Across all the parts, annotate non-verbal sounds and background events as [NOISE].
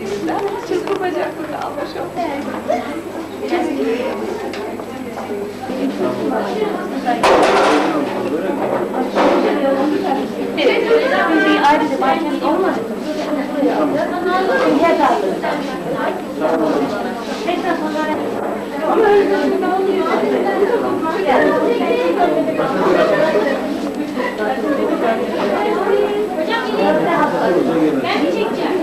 gittiğimizden çırpı bacaklı kalmış o. Ben çekeceğim.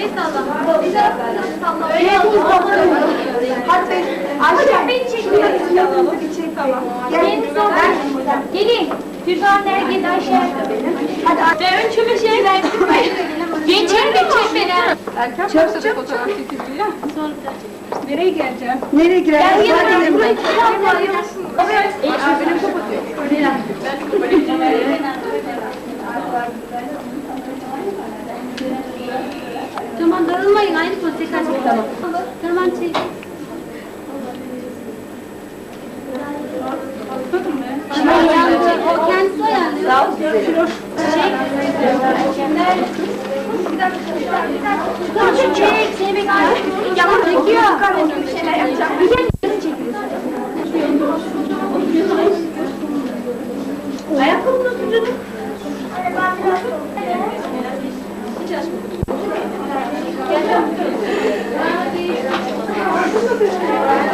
Nereye salla? Bir taraftan salla. Öyle yapalım. Hadi Ayşe. Beni çekiyor. Bir çek tamam. Gelin sonra. Gelin. Füzan Ergin Ayşe. Hadi ben ön çöpe şey verdim. Geçer geçer beni. Erken başladı fotoğraf çekilmeye. Nereye geleceğim? Nereye girer? Gel gel Hadi gel. buraya. Benim kapatıyor. Tamam darılmayın aynı konu tekrar. Tamam. Tamam çek. Ama yandı. O kendisi ayarlıyor. Çek. Çek. Seni bekliyorum. Yalan çekiyor. Bir şeyler yapacağım. Bir kere çekiliyorsun. Ayakkabını tutuyorduk. Obrigada.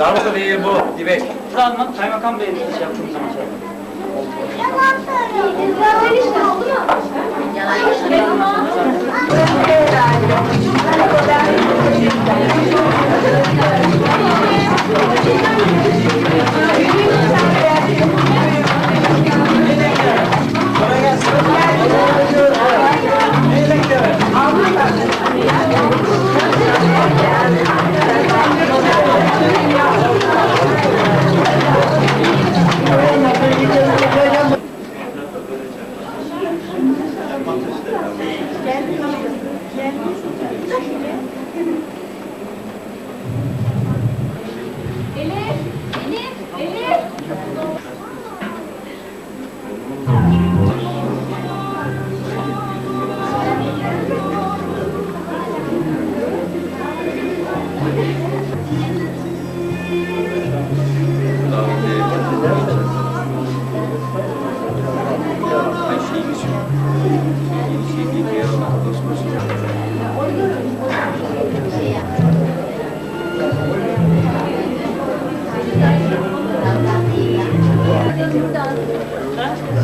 Darbuka değil bu, dibek. Kur'an'la kaymakam beyin iş şey yaptığım zaman şey. Yalan Yeah.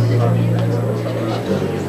Gracias.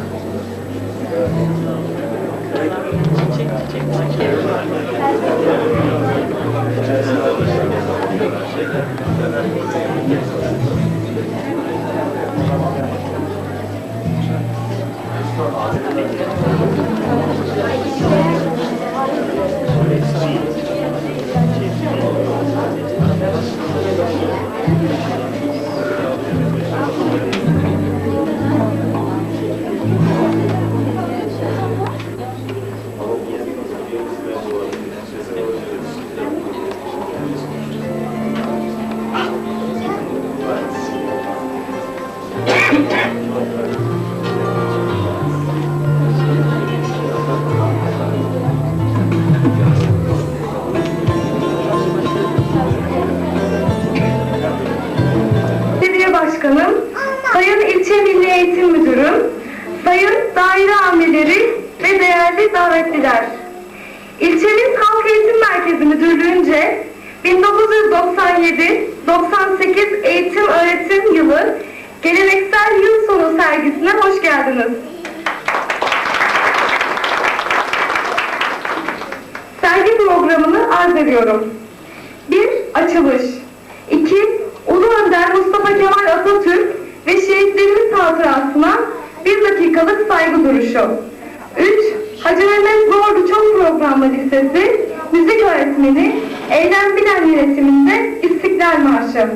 Hacı Mehmet Zorlu Çok Programlı Lisesi Müzik Öğretmeni Eylem Bilen yönetiminde İstiklal Marşı.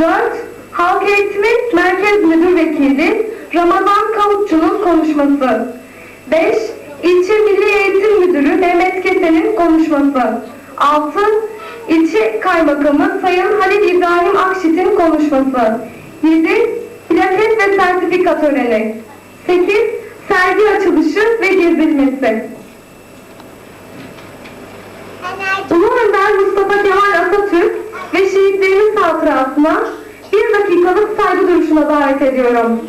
4. Halk Eğitimi Merkez Müdür Vekili Ramazan Kavukçu'nun konuşması. 5. İlçe Milli Eğitim Müdürü Mehmet Kesen'in konuşması. 6. İlçe Kaymakamı Sayın Halil İbrahim Akşit'in konuşması. 7. Plaket ve sertifika töreni. 8. Sergi açılışı ve gezilmesi. Ulu Önder Mustafa Kemal Atatürk ve şehitlerimiz hatırasına bir dakikalık saygı duruşuna davet ediyorum.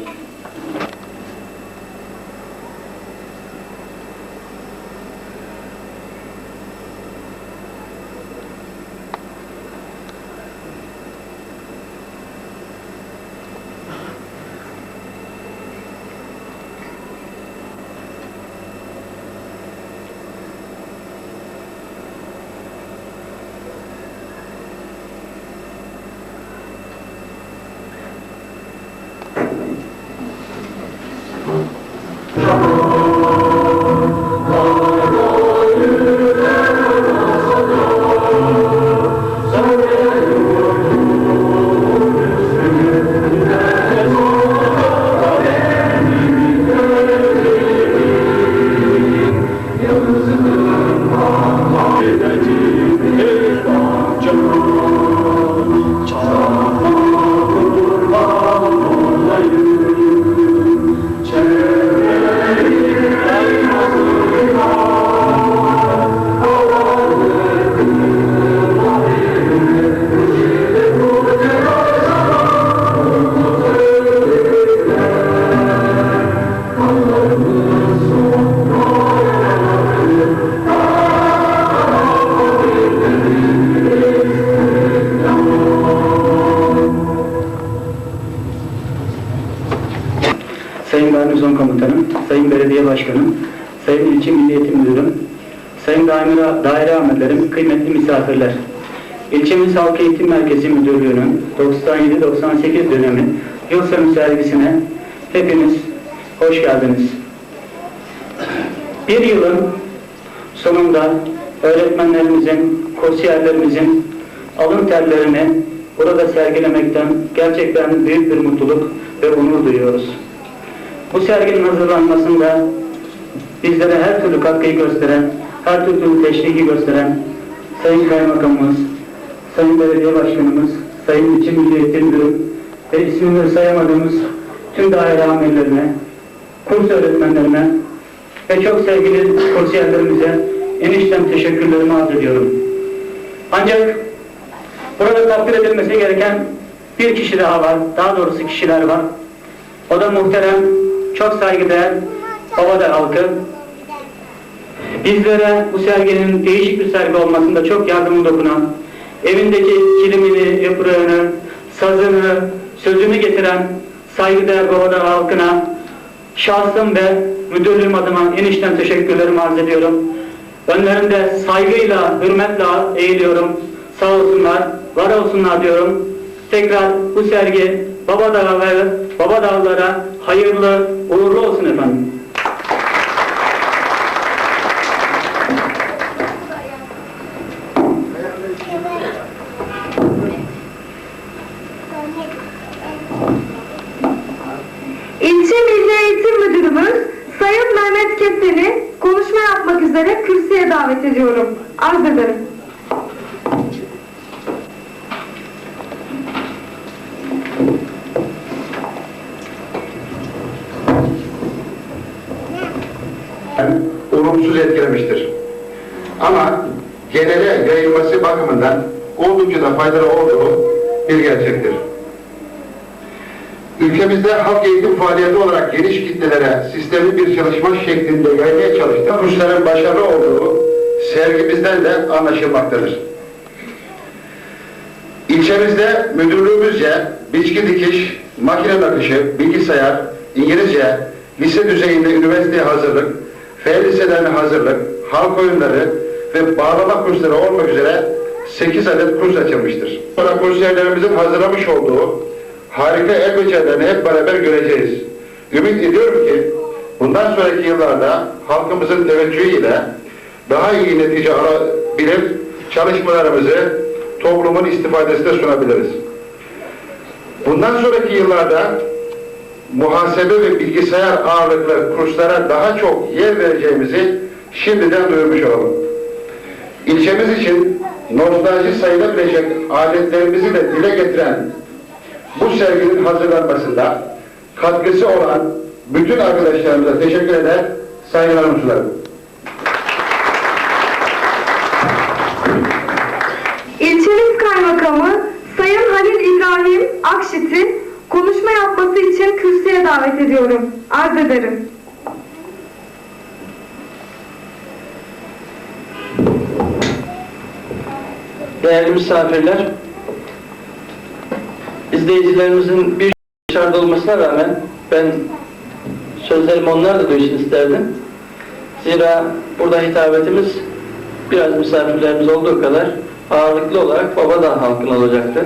Kıymetli misafirler. İlçemiz Halk Eğitim Merkezi Müdürlüğü'nün 97-98 dönemi yıl sonu sergisine hepiniz hoş geldiniz. Bir yılın sonunda öğretmenlerimizin, kursiyerlerimizin alın terlerini burada sergilemekten gerçekten büyük bir mutluluk ve onur duyuyoruz. Bu serginin hazırlanmasında bizlere her türlü katkıyı gösteren, her türlü teşviki gösteren Sayın Kaymakamımız, Sayın Belediye Başkanımız, Sayın İlçe Milli Eğitim ve ismini sayamadığımız tüm daire amirlerine, kurs öğretmenlerine ve çok sevgili kursiyerlerimize enişten teşekkürlerimi arz ediyorum. Ancak burada takdir edilmesi gereken bir kişi daha var, daha doğrusu kişiler var. O da muhterem, çok saygıdeğer Babadar halkı. Bizlere bu serginin değişik bir sergi olmasında çok yardımı dokunan, evindeki kilimini, yaprağını, sazını, sözünü getiren saygıdeğer Babadar halkına şahsım ve müdürlüğüm adıma enişten teşekkürlerimi arz ediyorum. Önlerinde saygıyla, hürmetle eğiliyorum. Sağ olsunlar, var olsunlar diyorum. Tekrar bu sergi Babadağ'a ve Babadağlara hayırlı, uğurlu olsun efendim. Keseni konuşma yapmak üzere kürsüye davet ediyorum. Arz ederim. olumsuz etkilemiştir. Ama genele yayılması bakımından oldukça da faydalı olduğu bir gerçektir. Ülkemizde halk eğitim faaliyeti olarak geniş kitlelere sistemli bir çalışma şeklinde yaymaya çalıştığı kursların başarılı olduğu sergimizden de anlaşılmaktadır. İlçemizde müdürlüğümüzce biçki dikiş, makine nakışı, bilgisayar, İngilizce, lise düzeyinde üniversiteye hazırlık, fen liselerine hazırlık, halk oyunları ve bağlama kursları olmak üzere 8 adet kurs açılmıştır. Sonra kursiyerlerimizin hazırlamış olduğu harika el becerilerini hep beraber göreceğiz. Ümit ediyorum ki bundan sonraki yıllarda halkımızın teveccühüyle daha iyi netice alabilir, çalışmalarımızı toplumun istifadesine sunabiliriz. Bundan sonraki yıllarda muhasebe ve bilgisayar ağırlıklı kurslara daha çok yer vereceğimizi şimdiden duyurmuş olalım. İlçemiz için nostalji sayılabilecek adetlerimizi de dile getiren bu serginin hazırlanmasında katkısı olan bütün arkadaşlarımıza teşekkür eder, saygılarımı sunarım. İlçemiz Kaymakamı Sayın Halil İbrahim Akşit'i konuşma yapması için kürsüye davet ediyorum. Arz ederim. Değerli misafirler, izleyicilerimizin bir dışarıda olmasına rağmen ben sözlerimi onlar da duysun isterdim. Zira burada hitabetimiz biraz misafirlerimiz olduğu kadar ağırlıklı olarak Babadağ halkına olacaktır.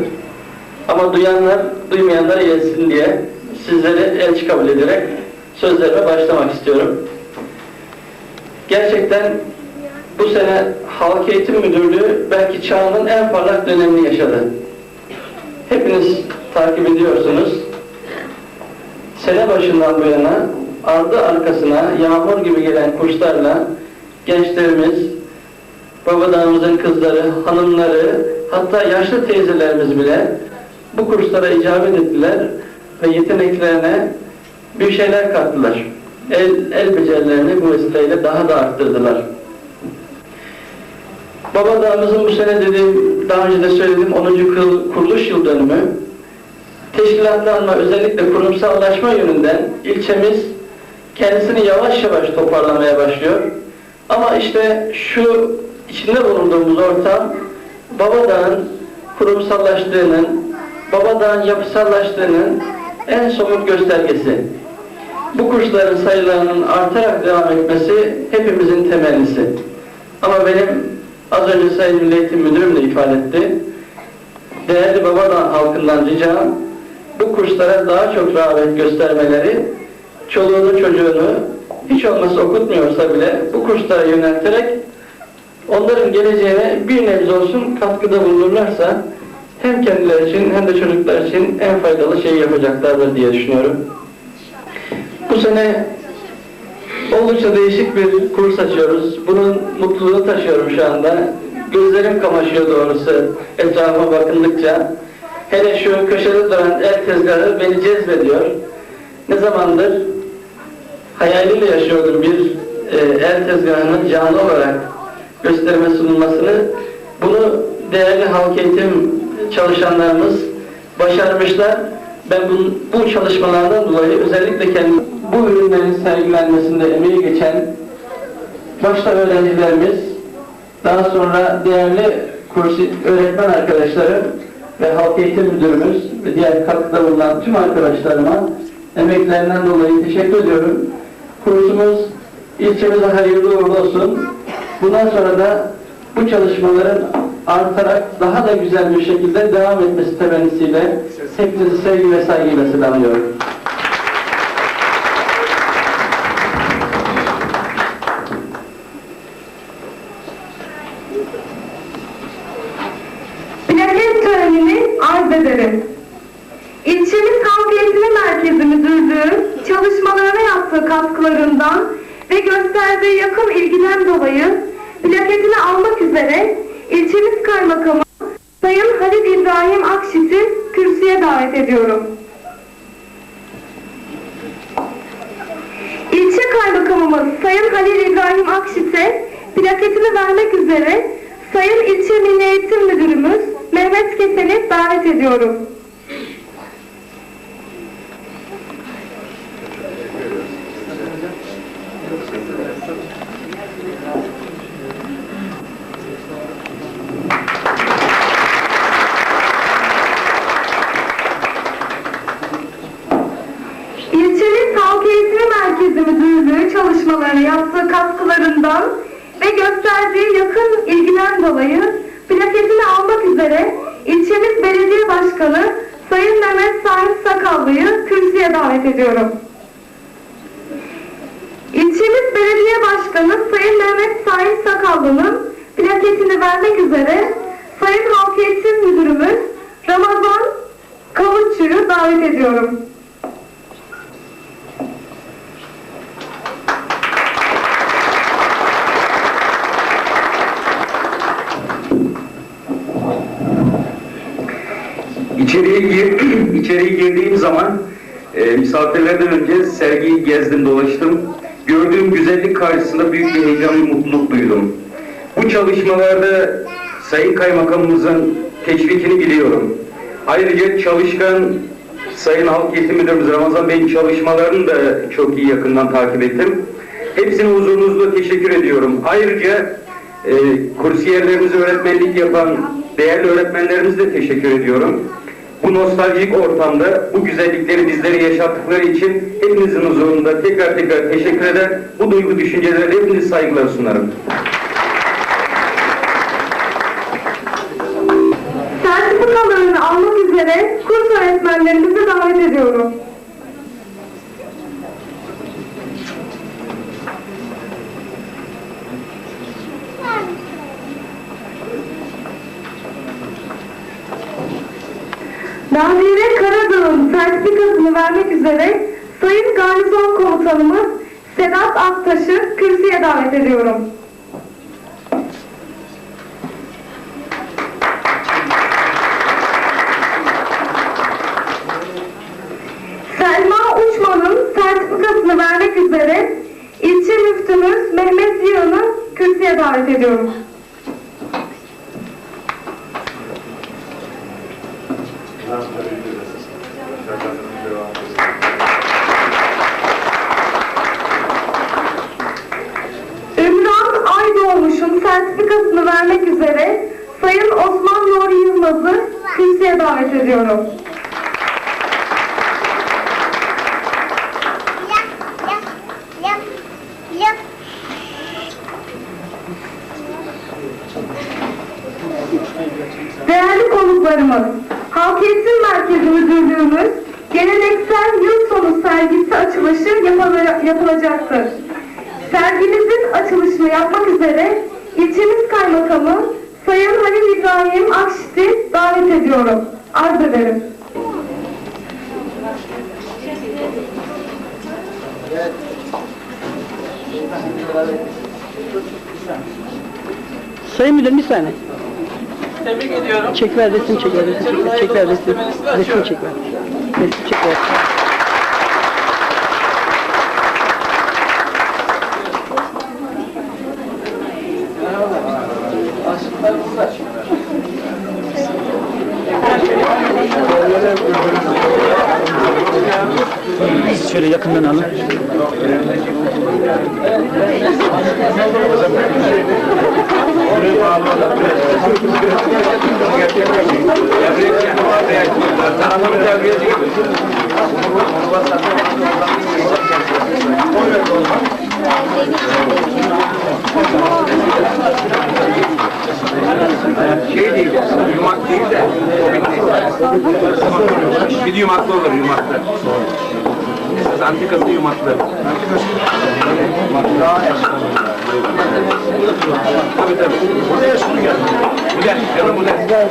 Ama duyanlar, duymayanlar gelsin diye sizleri elçi kabul ederek sözlerime başlamak istiyorum. Gerçekten bu sene Halk Eğitim Müdürlüğü belki çağının en parlak dönemini yaşadı. Hepiniz takip ediyorsunuz. Sene başından bu yana ardı arkasına yağmur gibi gelen kurslarla gençlerimiz, babadağımızın kızları, hanımları, hatta yaşlı teyzelerimiz bile bu kurslara icabet ettiler ve yeteneklerine bir şeyler kattılar. El, el becerilerini bu vesileyle daha da arttırdılar. Babadağımızın bu sene dediğim, daha önce de söylediğim 10. kıl- kuruluş yıl dönümü teşkilatlanma, özellikle kurumsallaşma yönünden ilçemiz kendisini yavaş yavaş toparlamaya başlıyor. Ama işte şu içinde bulunduğumuz ortam Babadağ'ın kurumsallaştığının, Babadağ'ın yapısallaştığının en somut göstergesi. Bu kursların sayılarının artarak devam etmesi hepimizin temennisi. Ama benim az önce Sayın Milli Müdürüm de ifade etti. Değerli Babadağ halkından ricam bu kurslara daha çok rağbet göstermeleri, çoluğunu çocuğunu hiç olmazsa okutmuyorsa bile bu kurslara yönelterek onların geleceğine bir nebze olsun katkıda bulunurlarsa hem kendileri için hem de çocuklar için en faydalı şeyi yapacaklardır diye düşünüyorum. Bu sene oldukça değişik bir kurs açıyoruz. Bunun mutluluğunu taşıyorum şu anda. Gözlerim kamaşıyor doğrusu etrafıma bakındıkça. Hele şu köşede duran el tezgahı beni cezbediyor. Ne zamandır hayaliyle yaşıyordum bir e, el tezgahının canlı olarak gösterime sunulmasını. Bunu değerli halk eğitim çalışanlarımız başarmışlar. Ben bu, bu çalışmalardan dolayı özellikle kendi bu ürünlerin sergilenmesinde emeği geçen başta öğrencilerimiz, daha sonra değerli kursi öğretmen arkadaşlarım ve halk eğitim müdürümüz ve diğer katkıda bulunan tüm arkadaşlarıma emeklerinden dolayı teşekkür ediyorum. Kursumuz ilçemize hayırlı uğurlu olsun. Bundan sonra da bu çalışmaların artarak daha da güzel bir şekilde devam etmesi temennisiyle hepinizi sevgi ve saygıyla selamlıyorum. Ediyorum. İlçe Kaymakamımız Sayın Halil İbrahim Akşit'e plaketini vermek üzere Sayın İlçe Milli Eğitim Müdürümüz Mehmet Kesen'i davet ediyorum. İlçemiz Halk Eğitimi Merkezi Müdürlüğü çalışmalarına yaptığı katkılarından ve gösterdiği yakın ilgiden dolayı plaketini almak üzere ilçemiz Belediye Başkanı Sayın Mehmet Sahip Sakallı'yı kürsüye davet ediyorum. İlçemiz Belediye Başkanı Sayın Mehmet Sahip Sakallı'nın plaketini vermek üzere Sayın Halk Eğitim Müdürümüz Ramazan Kavukçu'yu davet ediyorum. İçeriye, gir, [CLEARS THROAT] içeriye girdiğim zaman e, misafirlerden önce sergiyi gezdim dolaştım. Gördüğüm güzellik karşısında büyük bir heyecan ve mutluluk duydum. Bu çalışmalarda Sayın Kaymakamımızın teşvikini biliyorum. Ayrıca çalışkan Sayın Halk Eğitim Müdürümüz Ramazan Bey'in çalışmalarını da çok iyi yakından takip ettim. Hepsine huzurunuzda teşekkür ediyorum. Ayrıca e, kursiyerlerimize öğretmenlik yapan değerli öğretmenlerimize de teşekkür ediyorum. Bu nostaljik ortamda bu güzellikleri bizlere yaşattıkları için hepinizin huzurunda tekrar tekrar teşekkür eder. Bu duygu düşüncelerle hepiniz saygılar sunarım. Sertifikalarını almak üzere kurs öğretmenlerimizi davet ediyorum. Nazire Karadağ'ın sertifikasını vermek üzere Sayın Garnizon Komutanımız Sedat Aktaş'ı kürsüye davet ediyorum. Selma Uçman'ın sertifikasını vermek üzere ilçe müftümüz Mehmet Ziyan'ı kürsüye davet ediyorum. Ümran Aydoğmuş'un sertifikasını vermek üzere Sayın Osman Nuri Yılmaz'ı kürsüye davet ediyorum. Değerli konuklarımız, Halk Eğitim Merkezi Müdürlüğümüz geleneksel yıl sonu sergisi açılışı yapıla- yapılacaktır. Sergimizin açılışını yapmak üzere kaymakamı Sayın Halil İbrahim Akşit'i davet ediyorum. Arz ederim. Sayın Müdürüm bir saniye. Tebrik ediyorum. Çek ver resim çek ver resim çek ver. Çek ver resim. Resim çek ver. Resim çek ver. Aşıklar burada. Şöyle yakından alın. Şey değil, yumak değil de, o bitti. Bir de yumaklı olur, yumaklı. Antikası yumaklı. Tabii tabii. Buraya şunu gel. Bu gel, canım bu gel.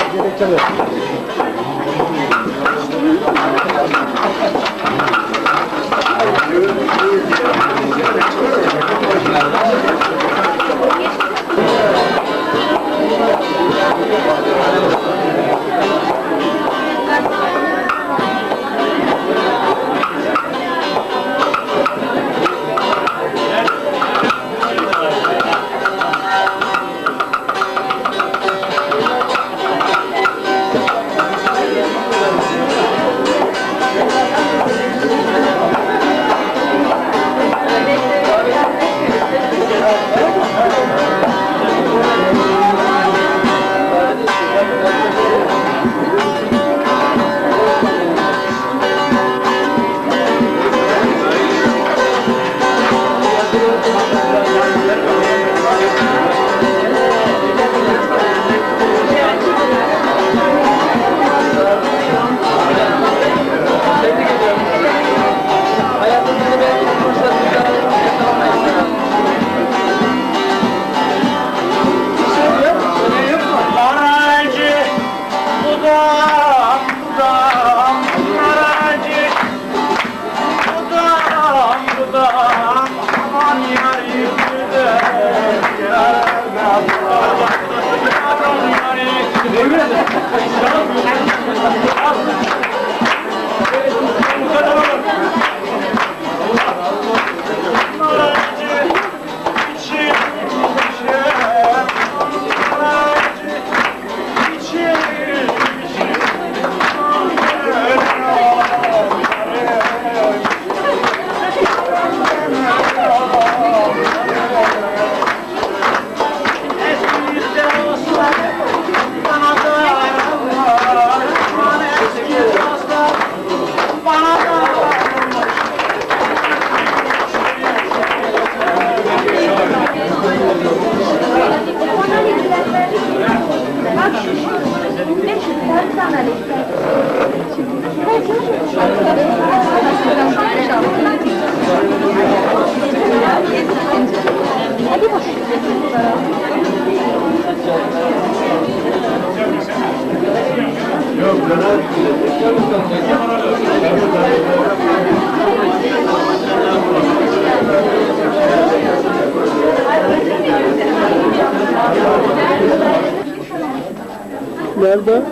nerede?